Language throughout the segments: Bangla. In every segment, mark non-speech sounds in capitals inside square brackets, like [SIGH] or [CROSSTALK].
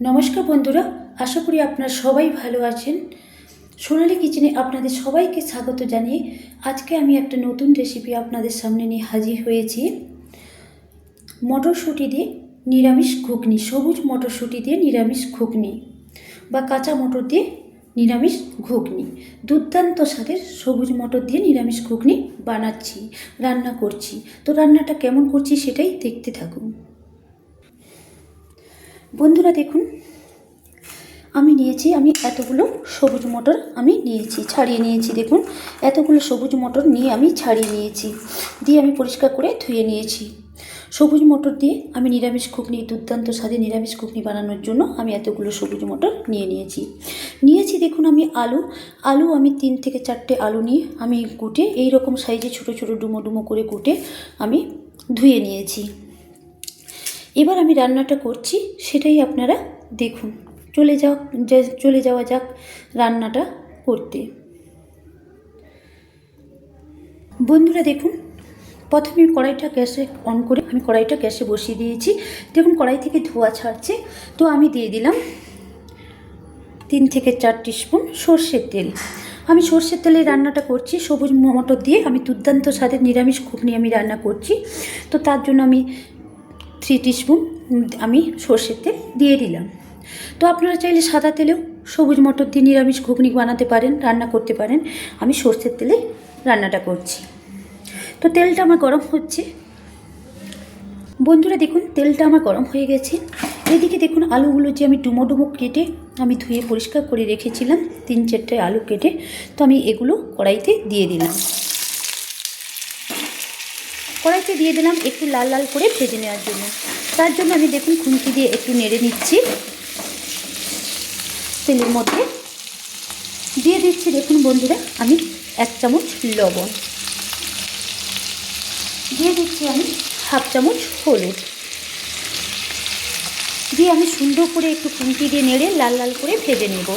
নমস্কার বন্ধুরা, আশা করি আপনারা সবাই ভালো আছেন। সোনালি কিচেনে আপনাদের সবাইকে স্বাগত জানিয়ে আজকে আমি একটা নতুন রেসিপি আপনাদের সামনে নিয়ে হাজির হয়েছি। মটরশুঁটি দিয়ে নিরামিষ ঘুগনি, সবুজ মটরশুঁটি দিয়ে নিরামিষ ঘুগনি বা কাঁচা মটর দিয়ে নিরামিষ ঘুগনি। দুর্দান্ত স্বাদের সবুজ মটর দিয়ে নিরামিষ ঘুগনি বানাচ্ছি, রান্না করছি। তো রান্নাটা কেমন করছি সেটাই দেখতে থাকুন। বন্ধুরা দেখুন, আমি নিয়েছি, আমি এতগুলো সবুজ মটর আমি নিয়েছি, ছাড়িয়ে নিয়েছি, দেখুন, এতগুলো সবুজ মটর নিয়ে আমি ছাড়িয়ে নিয়েছি, দিয়ে আমি পরিষ্কার করে ধুয়ে নিয়েছি। সবুজ মটর দিয়ে আমি নিরামিষ ঘুগনি, দুর্দান্ত স্বাদে নিরামিষ ঘুগনি বানানোর জন্য আমি এতগুলো সবুজ মটর নিয়ে নিয়েছি। নিয়েছি, দেখুন, আমি আলু আলু আমি তিন থেকে চারটে আলু নিয়ে আমি কুটে এই রকম সাইজে ছোটো ছোটো ডুমো ডুমো করে কুটে আমি ধুয়ে নিয়েছি। এবার আমি রান্নাটা করছি, সেটাই আপনারা দেখুন। চলে যাও চলে যাওয়া যাক রান্নাটা করতে। বন্ধুরা দেখুন, প্রথমে কড়াইটা গ্যাসে অন করে, আমি কড়াইটা গ্যাসে বসিয়ে দিয়েছি। দেখুন, কড়াই থেকে ধোয়া ছাড়ছে, তো আমি দিয়ে দিলাম তিন থেকে চার স্পুন সর্ষের তেল। আমি সর্ষের তেলে রান্নাটা করছি, সবুজ মটর দিয়ে। আমি দুর্দান্ত স্বাদের নিরামিষ ঘুগনি আমি রান্না করছি। তো তার জন্য আমি থ্রি টিস্পুন আমি সর্ষের তেল দিয়ে দিলাম। তো আপনারা চাইলে সাদা তেলেও সবুজ মটর দিয়ে নিরামিষ ঘুগনি বানাতে পারেন, রান্না করতে পারেন। আমি সর্ষের তেলে রান্নাটা করছি। তো তেলটা আমার গরম হচ্ছে। বন্ধুরা দেখুন, তেলটা আমার গরম হয়ে গেছে। এদিকে দেখুন, আলুগুলো যে আমি ডুমো ডুমো কেটে আমি ধুয়ে পরিষ্কার করে রেখেছিলাম, তিন চারটে আলু কেটে। তো আমি এগুলো কড়াইতে দিয়ে দিলাম। কড়াইতে দিয়ে দিলাম একটু লাল লাল করে ভেজে নেওয়ার জন্য। তার জন্য আমি দেখুন খুন্তি দিয়ে একটু নেড়ে নিচ্ছি। তেলের মধ্যে দিয়ে দিচ্ছি, দেখুন বন্ধুরা, আমি এক চামচ লবণ। দিয়ে দিচ্ছি আমি হাফ চামচ হলুদ। দিয়ে আমি সুন্দর করে একটু খুন্তি দিয়ে নেড়ে লাল লাল করে ভেজে নেব।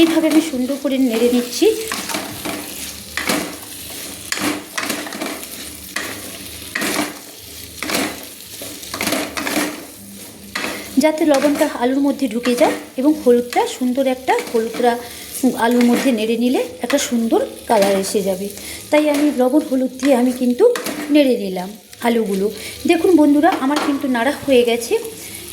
এইভাবে আমি সুন্দর করে নেড়ে নিচ্ছি। যাতে লবণটা আলুর মধ্যে ঢুকে যায় এবং হলুদটা সুন্দর একটা হলুদটা আলুর মধ্যে নেড়ে নিলে একটা সুন্দর কালার এসে যাবে। তাই আমি লবণ হলুদ দিয়ে আমি কিন্তু নেড়ে নিলাম আলুগুলো। দেখুন বন্ধুরা, আমার কিন্তু নাড়া হয়ে গেছে।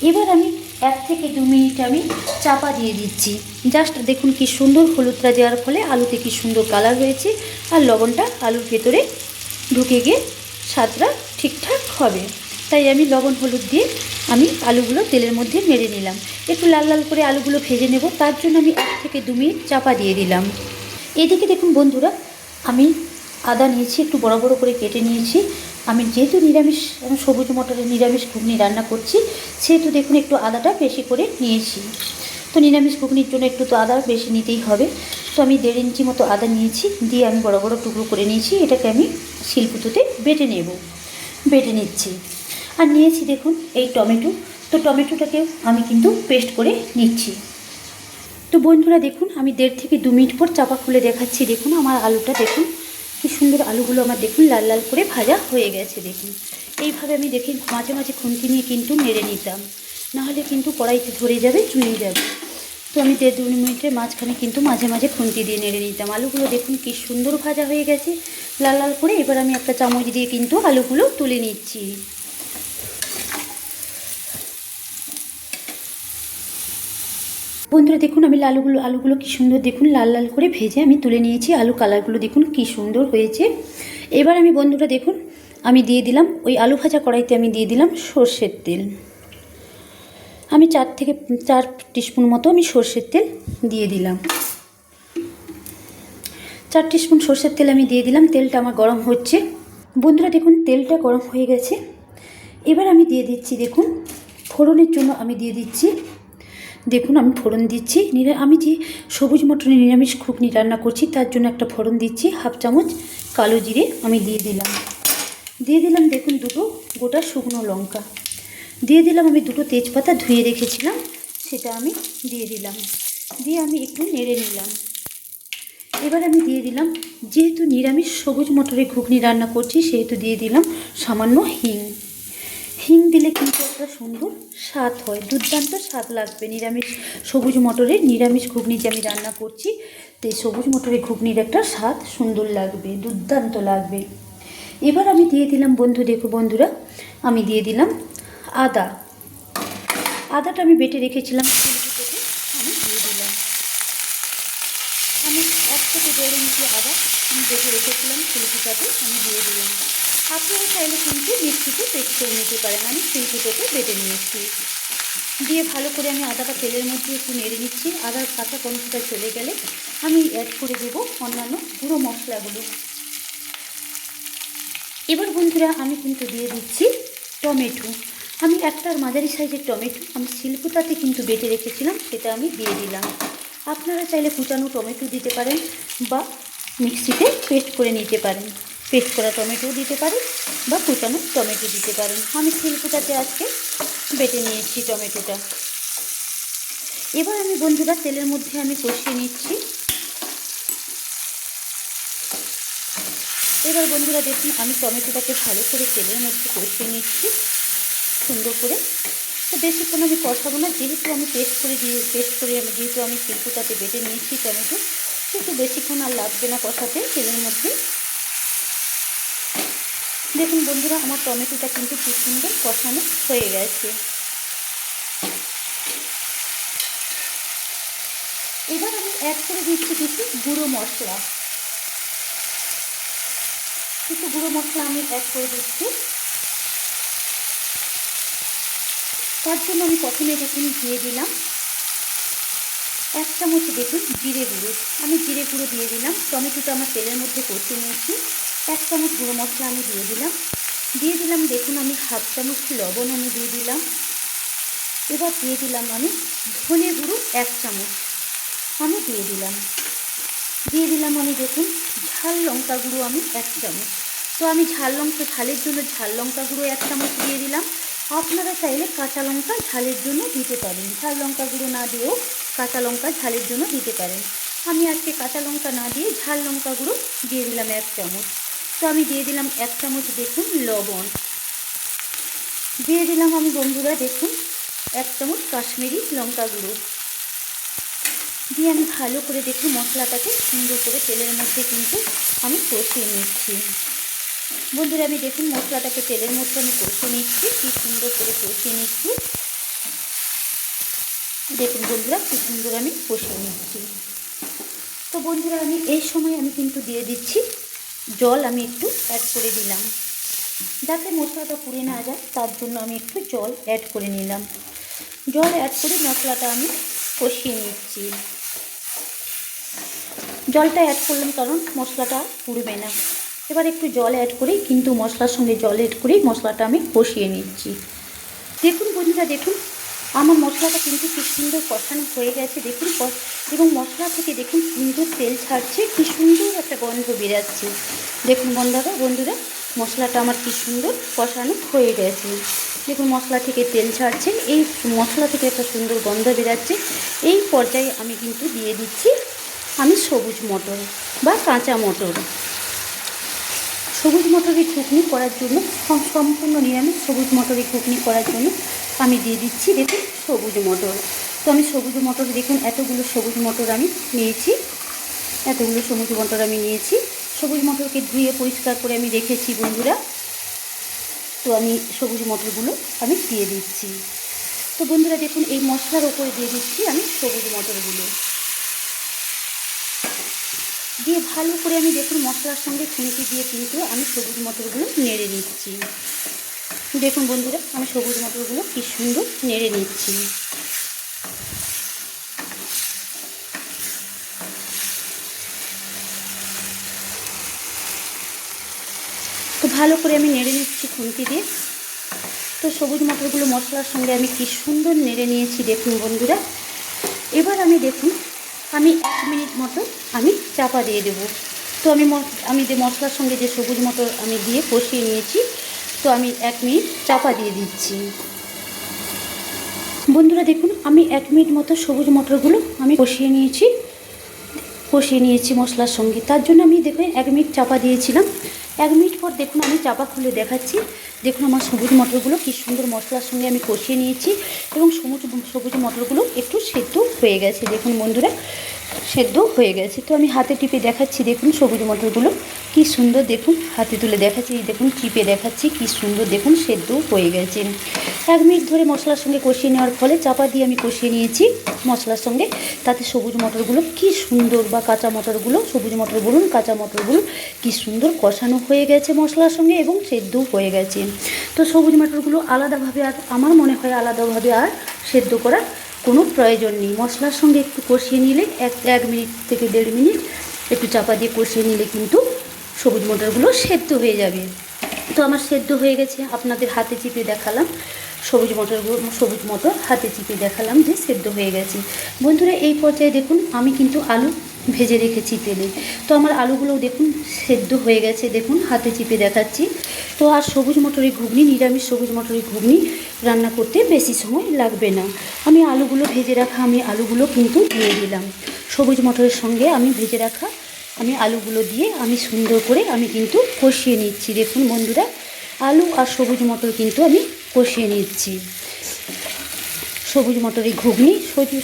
এবার আমি এক থেকে দু মিনিট আমি চাপা দিয়ে দিচ্ছি। জাস্ট দেখুন কি সুন্দর হলুদটা দেওয়ার ফলে আলুতে কি সুন্দর কালার হয়েছে আর লবণটা আলুর ভেতরে ঢুকে গিয়ে স্বাদটা ঠিকঠাক হবে। তাই আমি লবণ হলুদ দিয়ে আমি আলুগুলো তেলের মধ্যে মেরে নিলাম। একটু লাল লাল করে আলুগুলো ভেজে নেব, তার জন্য আমি এক থেকে দু মিনিট চাপা দিয়ে দিলাম। এদিকে দেখুন বন্ধুরা, আমি আদা নিয়েছি, একটু বড় বড় করে কেটে নিয়েছি। আমি যেহেতু নিরামিষ সবুজ মটরের নিরামিষ ঘুগনি রান্না করছি, সেহেতু দেখুন একটু আদাটা বেশি করে নিয়েছি। তো নিরামিষ ঘুগনির জন্য একটু তো আদা বেশি নিতেই হবে। তো আমি দেড় ইঞ্চি মতো আদা নিয়েছি, দিয়ে আমি বড় বড় টুকরো করে নিয়েছি, এটাকে আমি শিলপুতুতে বেটে নেব। বেটে নিচ্ছি। আর নিয়েছি দেখুন এই টমেটো। তো টমেটোটাকেও আমি কিন্তু পেস্ট করে নিচ্ছি। তো বন্ধুরা দেখুন, আমি দেড় থেকে দু মিনিট পর চাপা খুলে দেখাচ্ছি। দেখুন আমার আলুটা দেখুন কি সুন্দর আলুগুলো আমার দেখুন, লাল লাল করে ভাজা হয়ে গেছে দেখুন। এইভাবে আমি দেখি মাঝে মাঝে খুন্তি নিয়ে কিন্তু মেরে নিতাম। নাহলে কিন্তু কড়াইতে ধরে যাবে চুয়ে যাবে। তো আমি দেড় দু মিনিটের মাঝখানে কিন্তু মাঝে মাঝে খুন্তি দিয়ে নেড়ে নিতাম। আলুগুলো দেখুন কি সুন্দর ভাজা হয়ে গেছে। লাল লাল করে এবার আমি একটা চামচ দিয়ে কিন্তু আলুগুলো তুলে নিচ্ছি। বন্ধুরা, দেখুন আমি আলুগুলো আলুগুলো কি সুন্দর দেখুন, লাল লাল করে ভেজে আমি তুলে নিয়েছি। আলু কালারগুলো দেখুন কি সুন্দর হয়েছে। এবার আমি বন্ধুরা, দেখুন, আমি দিয়ে দিলাম ওই আলু ভাজা কড়াইতে আমি দিয়ে দিলাম সর্ষের তেল। আমি চার থেকে চার টিস্পুন মতো আমি সর্ষের তেল দিয়ে দিলাম। চার টিস্পুন সর্ষের তেল আমি দিয়ে দিলাম, তেলটা আমার গরম হচ্ছে। বন্ধুরা, দেখুন, তেলটা গরম হয়ে গেছে। এবার আমি দিয়ে দিচ্ছি, দেখুন, ফোড়নের জন্য আমি দিয়ে দিচ্ছি দেখুন, আমি ফোড়ন দিচ্ছি। আমি যে সবুজ মটনের নিরামিষ ঘুগনি রান্না করছি, তার জন্য একটা ফোড়ন দিচ্ছি, হাফ চামচ কালো জিরে আমি দিয়ে দিলাম। দিয়ে দিলাম দেখুন দুটো গোটা শুকনো লঙ্কা। দিয়ে দিলাম আমি দুটো তেজপাতা ধুয়ে রেখেছিলাম, সেটা আমি দিয়ে দিলাম। দিয়ে আমি একটু নেড়ে নিলাম। এবার আমি দিয়ে দিলাম, যেহেতু নিরামিষ সবুজ মটরের ঘুগনি রান্না করছি, সেহেতু দিয়ে দিলাম সামান্য হিং। হিং দিলে কিন্তু একটা সুন্দর স্বাদ হয়। দুর্দান্ত স্বাদ লাগবে নিরামিষ সবুজ মটরের। নিরামিষ ঘুগনি যে আমি রান্না করছি। তো এই সবুজ মটরের ঘুগনির একটা স্বাদ সুন্দর লাগবে, দুর্দান্ত লাগবে। এবার আমি দিয়ে দিলাম বন্ধু, দেখো বন্ধুরা, আমি দিয়ে দিলাম আদা। আদাটা আমি বেটে রেখেছিলাম আমি দিয়ে দিলাম। আমি এক থেকে দেড় ইঞ্চি আদা আমি বেটে রেখেছিলাম শিল্পীটাতে আমি দিয়ে দিলাম। আপনারা চাইলে কিন্তু মিক্সিতে পেস্ট করে নিতে পারেন। আমি শিল্পীটাতে বেটে নিয়েছি। দিয়ে ভালো করে আমি আদাটা তেলের মধ্যে একটু নেড়ে নিচ্ছি। আদার কাঁচা গন্ধটা চলে গেলে আমি অ্যাড করে দেব অন্যান্য গুঁড়ো মশলাগুলো। এবার বন্ধুরা আমি কিন্তু দিয়ে দিচ্ছি টমেটো। আমি একটার মাঝারি সাইজের টমেটো, আমি শিল্পতাতে কিন্তু বেটে রেখেছিলাম, সেটা আমি দিয়ে দিলাম। আপনারা চাইলে কুচানো টমেটো দিতে পারেন বা মিক্সিতে পেস্ট করে নিতে পারেন। পেস্ট করা টমেটো দিতে পারেন বা কুচানো টমেটো দিতে পারেন আমি শিল্পতাতে আজকে বেটে নিয়েছি টমেটোটা। এবার আমি বন্ধুরা তেলের মধ্যে আমি কষিয়ে নিচ্ছি। এবার বন্ধুরা দেখুন আমি টমেটোটাকে ভালো করে তেলের মধ্যে কষিয়ে নিচ্ছি, সুন্দর করে। তো বেশিক্ষণ আমি কষাবো না, যেহেতু আমি পেস্ট করে দিয়ে, পেস্ট করে আমি, যেহেতু আমি শিল্পটাতে বেটে নিয়েছি টমেটো, সেহেতু বেশিক্ষণ আর লাগবে না কষাতে তেলের মধ্যে। দেখুন বন্ধুরা, আমার টমেটোটা কিন্তু খুব সুন্দর কষানো হয়ে গেছে। এবার আমি অ্যাড করে দিচ্ছি কিছু গুঁড়ো মশলা। কিছু গুঁড়ো মশলা আমি অ্যাড করে দিচ্ছি। তার জন্য আমি প্রথমে দেখুন দিয়ে দিলাম। এক চামচ দেখুন জিরে গুঁড়ো। আমি জিরে গুঁড়ো দিয়ে দিলাম। টমেটোটা আমার তেলের মধ্যে কষে নিয়েছি। এক চামচ গুঁড়ো মশলা আমি দিয়ে দিলাম। দিয়ে দিলাম, দেখুন আমি হাফ চামচ লবণ আমি দিয়ে দিলাম। এবার দিয়ে দিলাম আমি ধনে গুঁড়ো এক চামচ। আমি দিয়ে দিলাম। দিয়ে দিলাম আমি দেখুন ঝাল লঙ্কা গুঁড়ো আমি এক চামচ। তো আমি ঝাল লঙ্কা, ঝালের জন্য ঝাল লঙ্কা গুঁড়ো এক চামচ দিয়ে দিলাম। আপনারা চাইলে কাঁচা লঙ্কা ঝালের জন্য দিতে পারেন। ঝাল লঙ্কা গুঁড়ো না দিয়েও কাঁচা লঙ্কা ঝালের জন্য দিতে পারেন। আমি আজকে কাঁচা লঙ্কা না দিয়ে ঝাল লঙ্কা গুঁড়ো দিয়ে দিলাম এক চামচ। তো আমি দিয়ে দিলাম এক চামচ দেখুন লবণ। দিয়ে দিলাম আমি বন্ধুরা দেখুন এক চামচ কাশ্মীরি লঙ্কা গুঁড়ো। দিয়ে আমি ভালো করে দেখুন মশলাটাকে সুন্দর করে তেলের মধ্যে কিন্তু আমি কষিয়ে নিচ্ছি। বন্ধুরা আমি দেখুন মশলাটাকে তেলের মধ্যে আমি কষিয়ে নিচ্ছি, কি সুন্দর করে কষিয়ে নিচ্ছি। দেখুন বন্ধুরা কি সুন্দর আমি কষিয়ে নিচ্ছি। তো বন্ধুরা আমি এই সময় আমি কিন্তু দিয়ে দিচ্ছি জল আমি একটু অ্যাড করে দিলাম। যাতে মশলাটা পুড়ে না যায়, তার জন্য আমি একটু জল অ্যাড করে নিলাম। জল অ্যাড করে মশলাটা আমি কষিয়ে নিচ্ছি। জলটা অ্যাড করলাম কারণ মশলাটা পুড়বে না। এবার একটু জল অ্যাড করি কিন্তু মশলার সঙ্গে জল অ্যাড করেই মশলাটা আমি কষিয়ে নিচ্ছি। দেখুন বন্ধুরা, দেখুন আমার মশলাটা কিন্তু খুব সুন্দর কষানো হয়ে গেছে, দেখুন এবং মশলা থেকে দেখুন সুন্দর তেল ছাড়ছে, কি সুন্দর একটা গন্ধ বেরাচ্ছে। দেখুন বন্ধুরা বন্ধুরা, মশলাটা আমার কি সুন্দর কষানো হয়ে গেছে। দেখুন মশলা থেকে তেল ছাড়ছে, এই মশলা থেকে একটা সুন্দর গন্ধ বেরাচ্ছে। এই পর্যায়ে আমি কিন্তু দিয়ে দিচ্ছি, আমি সবুজ মটর বা কাঁচা মটর। সবুজ মটরের ঘুগনি করার জন্য, সম- সম্পূর্ণ নিরামিষ সবুজ মটরের ঘুগনি করার জন্য আমি দিয়ে দিচ্ছি, দেখুন, সবুজ মটর। তো আমি সবুজ মটর, দেখুন, এতগুলো সবুজ মটর আমি নিয়েছি। এতগুলো সবুজ মটর আমি নিয়েছি। সবুজ মটরকে ধুয়ে পরিষ্কার করে আমি রেখেছি, বন্ধুরা। তো আমি সবুজ মটরগুলো আমি দিয়ে দিচ্ছি। তো বন্ধুরা, দেখুন, এই মশলার ওপরে দিয়ে দিচ্ছি আমি সবুজ মটরগুলো। দিয়ে ভালো করে আমি, দেখুন, মশলার সঙ্গে খুঁটি দিয়ে কিন্তু আমি সবুজ মটরগুলো নেড়ে নিচ্ছি। দেখুন বন্ধুরা, আমি সবুজ মটরগুলো কি সুন্দর নেড়ে নিচ্ছি। তো ভালো করে আমি নেড়ে নিচ্ছি খুন্তি দিয়ে। তো সবুজ মটরগুলো মশলার সঙ্গে আমি কি সুন্দর নেড়ে নিয়েছি দেখুন বন্ধুরা। এবার আমি দেখুন, আমি এক মিনিট মতো আমি চাপা দিয়ে দেবো। তো আমি আমি যে মশলার সঙ্গে যে সবুজ মটর আমি দিয়ে কষিয়ে নিয়েছি তো আমি এক মিনিট চাপা দিয়ে দিচ্ছি। বন্ধুরা দেখুন, আমি এক মিনিট মতো সবুজ মটরগুলো আমি কষিয়ে নিয়েছি। কষিয়ে নিয়েছি মশলার সঙ্গে। তার জন্য আমি দেখুন, এক মিনিট চাপা দিয়েছিলাম। এক মিনিট পর দেখুন, আমি চাপা খুলে দেখাচ্ছি। দেখুন আমার সবুজ মটরগুলো কী সুন্দর মশলার সঙ্গে আমি কষিয়ে নিয়েছি এবং সবুজ সবুজ মটরগুলো একটু সেদ্ধ হয়ে গেছে। দেখুন বন্ধুরা সেদ্ধ হয়ে গেছে। তো আমি হাতে টিপে দেখাচ্ছি, দেখুন সবুজ মটরগুলো কি সুন্দর, দেখুন হাতে তুলে দেখাচ্ছি দেখুন টিপে দেখাচ্ছি কি সুন্দর, দেখুন সেদ্ধ হয়ে গেছে। এক মিনিট ধরে মশলার সঙ্গে কষিয়ে নেওয়ার ফলে চাপা দিয়ে আমি কষিয়ে নিয়েছি মশলার সঙ্গে। তাতে সবুজ মটরগুলো কি সুন্দর বা কাঁচা মটরগুলো, সবুজ মটর বলুন, কাঁচা মটর বলুন কি সুন্দর কষানো হয়ে গেছে মশলার সঙ্গে এবং সেদ্ধ হয়ে গেছে। তো সবুজ মটরগুলো আলাদাভাবে আর, আমার মনে হয় আলাদাভাবে আর সেদ্ধ করার কোনো প্রয়োজন নেই। মশলার সঙ্গে একটু কষিয়ে নিলে এক এক মিনিট থেকে দেড় মিনিট একটু চাপা দিয়ে কষিয়ে নিলে কিন্তু সবুজ মটরগুলো সেদ্ধ হয়ে যাবে। তো আমার সেদ্ধ হয়ে গেছে। আপনাদের হাতে চিপে দেখালাম সবুজ মটরগুলো, সবুজ মটর হাতে চিপে দেখালাম যে সেদ্ধ হয়ে গেছে। বন্ধুরা, এই পর্যায়ে দেখুন, আমি কিন্তু আলু ভেজে রেখেছি তেলে। তো আমার আলুগুলো দেখুন, সেদ্ধ হয়ে গেছে। দেখুন, হাতে চিপে দেখাচ্ছি। তো আর সবুজ মটরের ঘুগনি, নিরামিষ সবুজ মটরের ঘুগনি রান্না করতে বেশি সময় লাগবে না। আমি আলুগুলো ভেজে রাখা, আমি আলুগুলো কিন্তু দিয়ে দিলাম। সবুজ মটরের সঙ্গে আমি ভেজে রাখা, আমি আলুগুলো দিয়ে আমি সুন্দর করে আমি কিন্তু কষিয়ে নিচ্ছি। দেখুন বন্ধুরা, আলু আর সবুজ মটর কিন্তু আমি কষিয়ে নিচ্ছি। সবুজ মটরের ঘুগনি,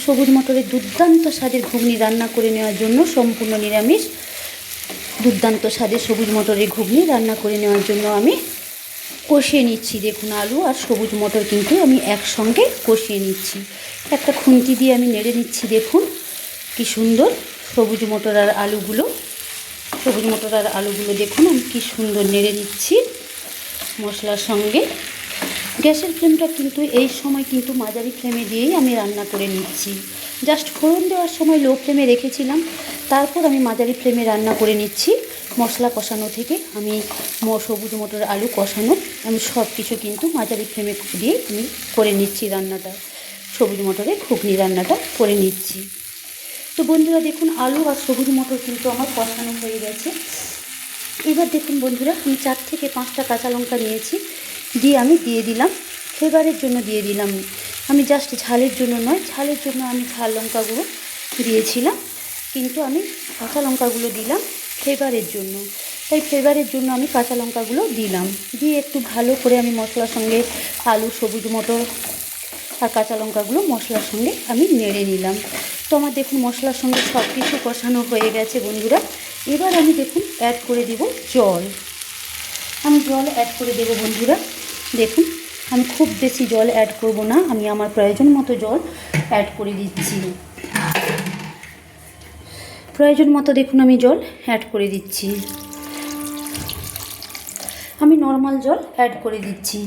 সবুজ- মটরের দুর্দান্ত স্বাদের ঘুগনি রান্না করে নেওয়ার জন্য সম্পূর্ণ নিরামিষ দুর্দান্ত স্বাদে সবুজ মটরের ঘুগনি রান্না করে নেওয়ার জন্য আমি কষিয়ে নিচ্ছি। দেখুন, আলু আর সবুজ মটর কিন্তু আমি একসঙ্গে কষিয়ে নিচ্ছি। একটা খুন্তি দিয়ে আমি নেড়ে নিচ্ছি, দেখুন কি সুন্দর সবুজ মটর আর আলুগুলো। সবুজ মটর আর আলুগুলো দেখুন আমি কি সুন্দর নেড়ে নিচ্ছি মশলার সঙ্গে। গ্যাসের ফ্লেমটা কিন্তু এই সময় কিন্তু মাঝারি ফ্লেমে দিয়েই আমি রান্না করে নিচ্ছি। জাস্ট ফোড়ন দেওয়ার সময় লো ফ্লেমে রেখেছিলাম, তারপর আমি মাঝারি ফ্লেমে রান্না করে নিচ্ছি। মশলা কষানো থেকে আমি সবুজ মটর, আলু কষানো, আমি সব কিছু কিন্তু মাঝারি ফ্লেমে দিয়ে আমি করে নিচ্ছি রান্নাটা। সবুজ মটরে ঘুগনি রান্নাটা করে নিচ্ছি। তো বন্ধুরা দেখুন, আলু আর সবুজ মটর কিন্তু আমার কষানো হয়ে গেছে। এবার দেখুন বন্ধুরা, আমি চার থেকে পাঁচটা কাঁচা লঙ্কা নিয়েছি। দিয়ে আমি দিয়ে দিলাম। ফ্লেভারের জন্য দিয়ে দিলাম। আমি জাস্ট ঝালের জন্য নয়, ঝালের জন্য আমি ঝাল লঙ্কাগুলো দিয়েছিলাম। কিন্তু আমি কাঁচা লঙ্কাগুলো দিলাম ফ্লেভারের জন্য। তাই ফ্লেভারের জন্য আমি কাঁচা লঙ্কাগুলো দিলাম। দিয়ে একটু ভালো করে আমি মশলার সঙ্গে আলু সবুজ মটর আর কাঁচা লঙ্কাগুলো মশলার সঙ্গে আমি নেড়ে নিলাম। তো আমার দেখুন মশলার সঙ্গে সব কিছু কষানো হয়ে গেছে বন্ধুরা। এবার আমি দেখুন অ্যাড করে দেব জল। আমি জল অ্যাড করে দেবো বন্ধুরা। দেখুন, আমি খুব বেশি জল অ্যাড করব না, আমি আমার প্রয়োজন মতো জল অ্যাড করে দিচ্ছি। প্রয়োজন মতো দেখুন, আমি জল অ্যাড করে দিচ্ছি। আমি নর্মাল জল অ্যাড করে দিচ্ছি।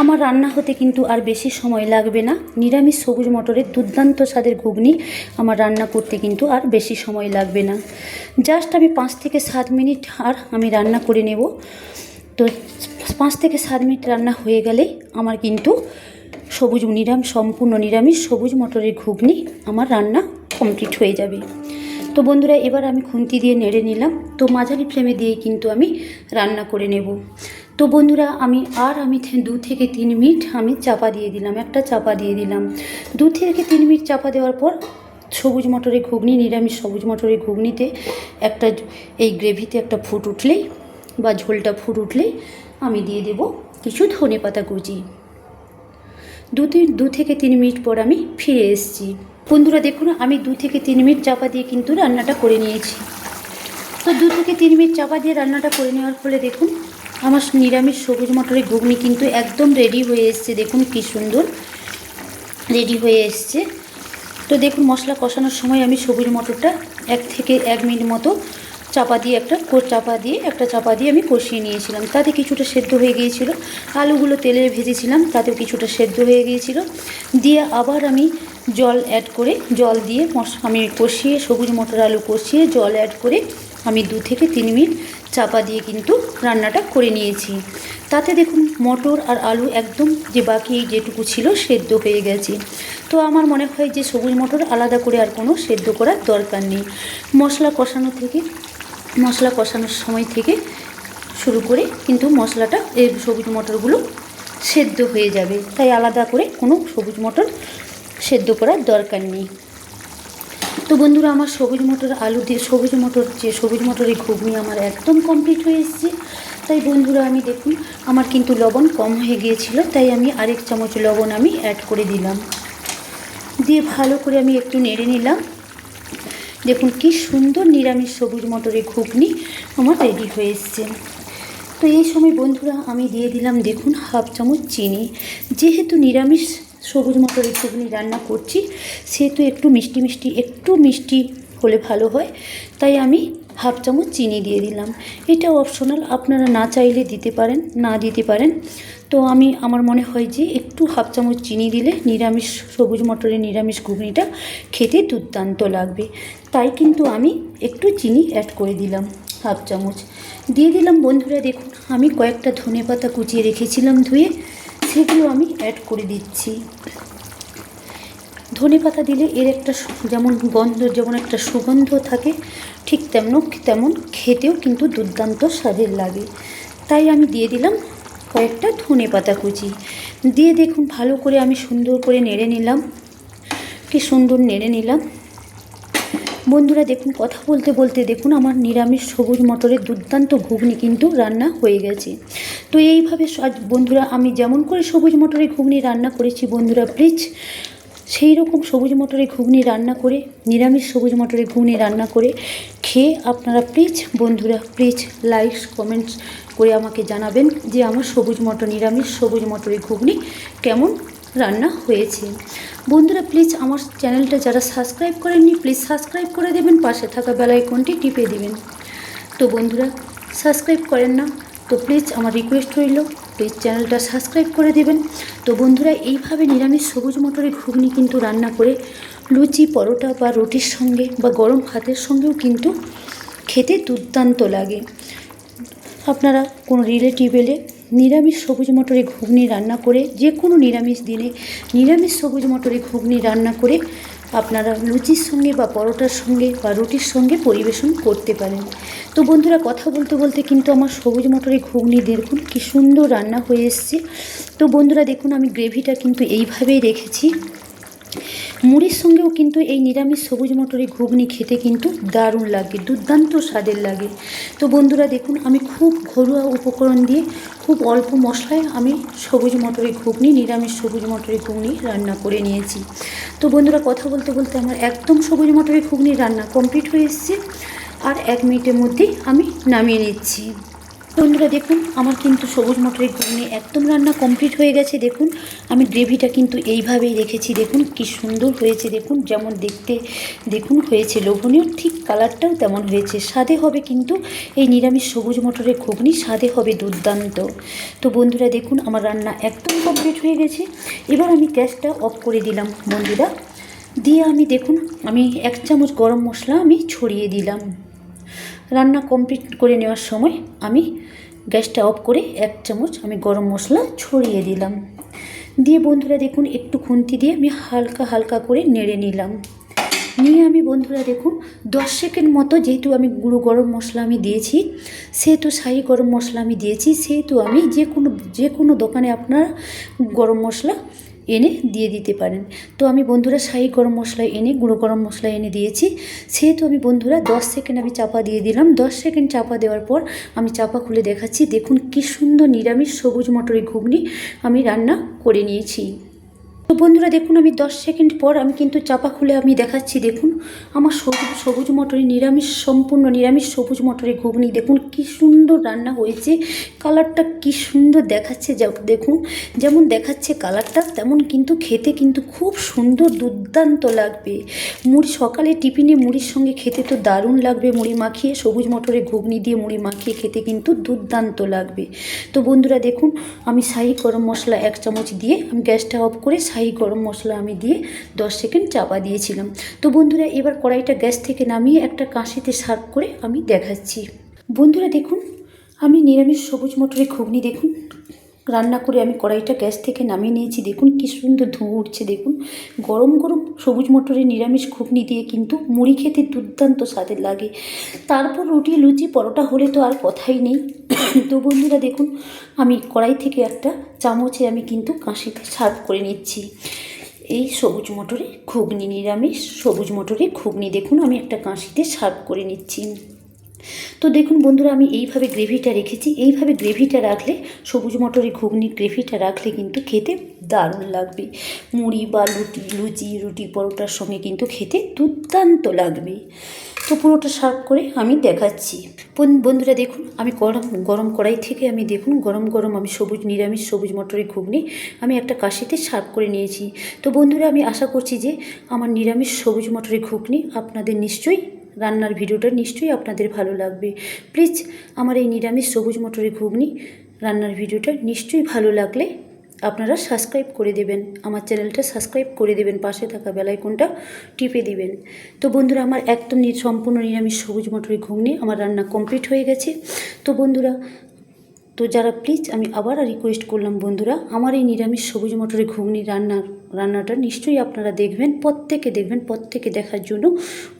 আমার রান্না হতে কিন্তু আর বেশি সময় লাগবে না। নিরামিষ সবুজ মটরের দুর্দান্ত স্বাদের ঘুগনি আমার রান্না করতে কিন্তু আর বেশি সময় লাগবে না। জাস্ট আমি পাঁচ থেকে সাত মিনিট আর আমি রান্না করে নেব। তো পাঁচ থেকে সাত মিনিট রান্না হয়ে গেলে আমার কিন্তু সবুজ নিরামিষ সম্পূর্ণ নিরামিষ সবুজ মটরের ঘুগনি আমার রান্না কমপ্লিট হয়ে যাবে। তো বন্ধুরা, এবার আমি খুন্তি দিয়ে নেড়ে নিলাম। তো মাঝারি ফ্লেমে দিয়ে কিন্তু আমি রান্না করে নেব। তো বন্ধুরা, আমি আর আমি দু থেকে তিন মিনিট আমি চাপা দিয়ে দিলাম, একটা চাপা দিয়ে দিলাম। দু থেকে তিন মিনিট চাপা দেওয়ার পর সবুজ মটরের ঘুগনি, নিরামিষ সবুজ মটরের ঘুগনিতে একটা এই গ্রেভিতে একটা ফুট উঠলেই বা ঝোলটা ফুট উঠলে আমি দিয়ে দেব কিছু ধনে পাতা কুচি। দু তিন, দু থেকে তিন মিনিট পর আমি ফিরে এসেছি। বন্ধুরা, দেখুন, আমি দু থেকে তিন মিনিট চাপা দিয়ে কিন্তু রান্নাটা করে নিয়েছি। তো দু থেকে তিন মিনিট চাপা দিয়ে রান্নাটা করে নেওয়ার ফলে দেখুন, আমার নিরামিষ সবুজ মটরের ঘুগনি কিন্তু একদম রেডি হয়ে এসছে। দেখুন কী সুন্দর রেডি হয়ে এসছে। তো দেখুন, মশলা কষানোর সময় আমি সবুজ মটরটা এক থেকে এক মিনিট মতো চাপা দিয়ে একটা চাপা দিয়ে, একটা চাপা দিয়ে আমি কষিয়ে নিয়েছিলাম। তাতে কিছুটা সেদ্ধ হয়ে গিয়েছিল। আলুগুলো তেলে ভেজেছিলাম তাতেও কিছুটা সেদ্ধ হয়ে গিয়েছিল। দিয়ে আবার আমি জল অ্যাড করে, জল দিয়ে আমি কষিয়ে, সবুজ মটর আলু কষিয়ে জল অ্যাড করে আমি দু থেকে তিন মিনিট চাপা দিয়ে কিন্তু রান্নাটা করে নিয়েছি। তাতে দেখুন, মটর আর আলু একদম যে বাকি যেটুকু ছিল সেদ্ধ হয়ে গেছে। তো আমার মনে হয় যে সবুজ মটর আলাদা করে আর কোনো সেদ্ধ করার দরকার নেই। মশলা কষানো থেকে মশলা কষানোর সময় থেকে শুরু করে কিন্তু মশলাটা এই সবুজ মটরগুলো সেদ্ধ হয়ে যাবে। তাই আলাদা করে কোনো সবুজ মটর সেদ্ধ করার দরকার নেই। তো বন্ধুরা, আমার সবুজ মটর, আলু দিয়ে সবুজ মটর, যে সবুজ মটরের ঘুগনি আমার একদম কমপ্লিট হয়ে এসেছে। তাই বন্ধুরা, আমি দেখুন, আমার কিন্তু লবণ কম হয়ে গিয়েছিল, তাই আমি আরেক চামচ লবণ আমি অ্যাড করে দিলাম। দিয়ে ভালো করে আমি একটু নেড়ে নিলাম। দেখুন কি সুন্দর নিরামিষ সবুজ মটরের ঘুগনি আমার রেডি হয়ে এসছে। তো এই সময় বন্ধুরা আমি দিয়ে দিলাম দেখুন হাফ চামচ চিনি। যেহেতু নিরামিষ সবুজ মটরের ঘুগনি রান্না করছি, সেহেতু একটু মিষ্টি মিষ্টি, একটু মিষ্টি হলে ভালো হয়। তাই আমি হাফ চামচ চিনি দিয়ে দিলাম। এটা অপশনাল, আপনারা না চাইলে দিতে পারেন, না দিতে পারেন। তো আমি, আমার মনে হয় যে একটু হাফ চামচ চিনি দিলে নিরামিষ, সবুজ মটরের নিরামিষ ঘুগনিটা খেতে দুর্দান্ত লাগবে। তাই কিন্তু আমি একটু চিনি অ্যাড করে দিলাম, হাফ চামচ। দিয়ে দিলাম বন্ধুরা, দেখুন, আমি কয়েকটা ধনে পাতা কুচিয়ে রেখেছিলাম ধুয়ে, সেগুলো আমি অ্যাড করে দিচ্ছি। ধনে পাতা দিলে এর একটা যেমন গন্ধ, যেমন একটা সুগন্ধ থাকে, ঠিক তেমন তেমন খেতেও কিন্তু দুর্দান্ত স্বাদের লাগে। তাই আমি দিয়ে দিলাম কয়েকটা ধনে পাতা কুচি। দিয়ে দেখুন, ভালো করে আমি সুন্দর করে নেড়ে নিলাম। কি সুন্দর নেড়ে নিলাম। বন্ধুরা, দেখুন, কথা বলতে বলতে দেখুন, আমার নিরামিষ সবুজ মটরের দুর্দান্ত ঘুগনি কিন্তু রান্না হয়ে গেছে। তো এইভাবে বন্ধুরা, আমি যেমন করে সবুজ মটরের ঘুগনি রান্না করেছি বন্ধুরা প্লিজ সেই রকম সবুজ মটরের ঘুগনি রান্না করে, নিরামিষ সবুজ মটরের ঘুগনি রান্না করে খেয়ে আপনারা প্লিজ বন্ধুরা প্লিজ লাইক কমেন্টস করে আমাকে জানাবেন যে আমার সবুজ মটর, নিরামিষ সবুজ মটরের ঘুগনি কেমন রান্না হয়েছে। বন্ধুরা প্লিজ আমার চ্যানেলটা যারা সাবস্ক্রাইব করেননি প্লিজ সাবস্ক্রাইব করে দেবেন, পাশে থাকা বেল আইকনটি টিপে দেবেন। তো বন্ধুরা সাবস্ক্রাইব করেন না, তো প্লিজ আমার রিকোয়েস্ট রইল প্লিজ চ্যানেলটা সাবস্ক্রাইব করে দেবেন। তো বন্ধুরা, এইভাবে নিরামিষ সবুজ মটরের ঘুগনি কিন্তু রান্না করে লুচি, পরোটা বা রুটির সঙ্গে বা গরম ভাতের সঙ্গেও কিন্তু খেতে দুর্দান্ত লাগে। আপনারা কোনো রিলেটিভ এলে নিরামিষ সবুজ মটরে ঘুগনি রান্না করে যে কোনো নিরামিষ দিনে নিরামিষ সবুজ মটরে ঘুগনি রান্না করে আপনারা লুচির সঙ্গে বা পরোটার সঙ্গে বা রুটির সঙ্গে পরিবেশন করতে পারেন। তো বন্ধুরা, কথা বলতে বলতে কিন্তু আমার সবুজ মটরের ঘুগনি দেখুন, কী সুন্দর রান্না হয়ে এসছে। তো বন্ধুরা, দেখুন আমি গ্রেভিটা কিন্তু এইভাবেই রেখেছি। মুড়ির সঙ্গেও কিন্তু এই নিরামিষ সবুজ মটরের ঘুগনি খেতে কিন্তু দারুণ লাগে, দুর্দান্ত স্বাদের লাগে। তো বন্ধুরা দেখুন, আমি খুব ঘরোয়া উপকরণ দিয়ে খুব অল্প মশলায় আমি সবুজ মটরের ঘুগনি, নিরামিষ সবুজ মটরের ঘুগনি রান্না করে নিয়েছি। তো বন্ধুরা, কথা বলতে বলতে আমার একদম সবুজ মটরের ঘুগনি রান্না কমপ্লিট হয়ে এসছে। আর এক মিনিটের মধ্যেই আমি নামিয়ে নিচ্ছি। বন্ধুরা, দেখুন, আমার কিন্তু সবুজ মটরের ঘুগনি একদম রান্না কমপ্লিট হয়ে গেছে। দেখুন, আমি গ্রেভিটা কিন্তু এইভাবেই রেখেছি। দেখুন, কি সুন্দর হয়েছে। দেখুন, যেমন দেখতে, দেখুন, হয়েছে লোভনীয়। ঠিক কালারটাও তেমন হয়েছে। স্বাদে হবে কিন্তু এই নিরামিষ সবুজ মটরের ঘুগনি, স্বাদে হবে দুর্দান্ত। তো বন্ধুরা, দেখুন, আমার রান্না একদম কমপ্লিট হয়ে গেছে। এবার আমি গ্যাসটা অফ করে দিলাম, বন্ধুরা। দিয়ে আমি, দেখুন, আমি এক চামচ গরম মশলা আমি ছড়িয়ে দিলাম। রান্না কমপ্লিট করে নেওয়ার সময় আমি গ্যাসটা অফ করে এক চামচ আমি গরম মশলা ছড়িয়ে দিলাম। দিয়ে বন্ধুরা দেখুন, একটু খুন্তি দিয়ে আমি হালকা হালকা করে নেড়ে নিলাম। নিয়ে আমি বন্ধুরা দেখুন, দশ সেকেন্ড মতো যেহেতু আমি গুঁড়ো গরম মশলা আমি দিয়েছি, সেহেতু শাহি গরম মশলা আমি দিয়েছি, সেহেতু আমি যে কোনো যে কোনো দোকানে আপনারা গরম মশলা এনে দিয়ে দিতে পারেন। তো আমি বন্ধুরা শাহি গরম মশলা এনে, গুঁড়ো গরম মশলা এনে দিয়েছি। সেহেতু আমি বন্ধুরা দশ সেকেন্ড আমি চাপা দিয়ে দিলাম। দশ সেকেন্ড চাপা দেওয়ার পর আমি চাপা খুলে দেখাচ্ছি। দেখুন কি সুন্দর নিরামিষ সবুজ মটরের ঘুগনি আমি রান্না করে নিয়েছি। তো বন্ধুরা, দেখুন আমি দশ সেকেন্ড পর আমি কিন্তু চাপা খুলে আমি দেখাচ্ছি, দেখুন। আমার সবুজ সবুজ মটরে নিরামিষ, সম্পূর্ণ নিরামিষ সবুজ মটরে ঘুগনি, দেখুন কি সুন্দর রান্না হয়েছে। কালারটা কি সুন্দর দেখাচ্ছে দেখুন। যেমন দেখাচ্ছে কালারটা, তেমন কিন্তু খেতে কিন্তু খুব সুন্দর, দুর্দান্ত লাগবে। মুড়ি, সকালে টিফিনে মুড়ির সঙ্গে খেতে তো দারুণ লাগবে, মুড়ি মাখিয়ে, সবুজ মটরে ঘুগনি দিয়ে মুড়ি মাখিয়ে খেতে কিন্তু দুর্দান্ত লাগবে। তো বন্ধুরা, দেখুন, আমি শাহি গরম মশলা এক চামচ দিয়ে আমি গ্যাসটা অফ করে শাহি গরম মশলা আমি দিয়ে দশ সেকেন্ড চাপা দিয়েছিলাম। তো বন্ধুরা, এবার কড়াইটা গ্যাস থেকে নামিয়ে একটা কাঁসিতে সার্ভ করে আমি দেখাচ্ছি। বন্ধুরা, দেখুন, আমি নিরামিষ সবুজ মটরের ঘুগনি, দেখুন রান্না করে আমি কড়াইটা গ্যাস থেকে নামিয়ে নিয়েছি। দেখুন কি সুন্দর ধোঁয়া উঠছে, দেখুন। গরম গরম সবুজ মটরের নিরামিষ ঘুগনি দিয়ে কিন্তু মুড়ি খেতে দুর্দান্ত স্বাদের লাগে। তারপর রুটি, লুচি, পরোটা হলে তো আর কথাই নেই। [COUGHS] তো বন্ধুরা দেখুন, আমি কড়াই থেকে একটা চামচে আমি কিন্তু কাঁশিতে সার্ভ করে নিচ্ছি। এই সবুজ মটরে ঘুগনি নিরামিষ সবুজ মটরে ঘুগনি দেখুন, আমি একটা কাঁশিতে সার্ভ করে নিচ্ছি। তো দেখুন বন্ধুরা, আমি এইভাবে গ্রেভিটা রেখেছি। এইভাবে গ্রেভিটা রাখলে, সবুজ মটরে ঘুগনির গ্রেভিটা রাখলে কিন্তু খেতে দারুণ লাগবে। মুড়ি বা লুটি, লুচি, রুটি পরোটার সঙ্গে কিন্তু খেতে দুর্দান্ত লাগবে। তো পুরোটা সার্ভ করে আমি দেখাচ্ছি। বন্ধুরা দেখুন, আমি গরম গরম কড়াই থেকে আমি দেখুন, গরম গরম আমি সবুজ, নিরামিষ সবুজ মটরের ঘুগনি আমি একটা কাশিতে সার্ভ করে নিয়েছি। তো বন্ধুরা, আমি আশা করছি যে আমার নিরামিষ সবুজ মটরের ঘুগনি আপনাদের নিশ্চয়ই রান্নার ভিডিওটা নিশ্চয়ই আপনাদের ভালো লাগবে। প্লিজ আমার এই নিরামিষ সবুজ মটরের ঘুগনি রান্নার ভিডিওটা নিশ্চয়ই ভালো লাগলে আপনারা সাবস্ক্রাইব করে দেবেন। আমার চ্যানেলটা সাবস্ক্রাইব করে দেবেন। পাশে থাকা বেলাইকনটা টিপে দিবেন। তো বন্ধুরা, আমার একদম সম্পূর্ণ নিরামিষ সবুজ মটরের ঘুগনি আমার রান্না কমপ্লিট হয়ে গেছে। তো বন্ধুরা, তো যারা প্লিজ আমি আবার রিকোয়েস্ট করলাম বন্ধুরা, আমার এই নিরামিষ সবুজ মটরের ঘুগনি রান্নার রান্নাটা নিশ্চয়ই আপনারা দেখবেন, প্রত্যেকে দেখবেন, প্রত্যেকে দেখার জন্য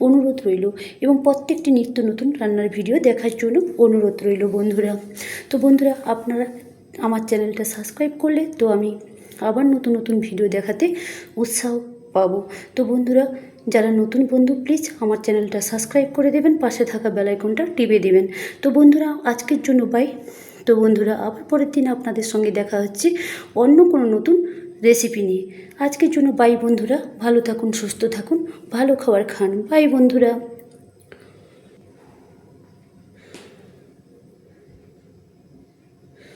অনুরোধ রইল এবং প্রত্যেকটি নিত্য নতুন রান্নার ভিডিও দেখার জন্য অনুরোধ রইল বন্ধুরা। তো বন্ধুরা, আপনারা আমার চ্যানেলটা সাবস্ক্রাইব করলে তো আমি আবার নতুন নতুন ভিডিও দেখাতে উৎসাহ পাবো। তো বন্ধুরা, যারা নতুন বন্ধু প্লিজ আমার চ্যানেলটা সাবস্ক্রাইব করে দেবেন, পাশে থাকা বেলাইকনটা টিপে দেবেন। তো বন্ধুরা, আজকের জন্য বাই তো বন্ধুরা, আবার পরের দিন আপনাদের সঙ্গে দেখা হচ্ছে অন্য কোনো নতুন রেসিপি নিয়ে। আজকের জন্য বাই বন্ধুরা, ভালো থাকুন, সুস্থ থাকুন, ভালো খাবার খান। বাই বন্ধুরা।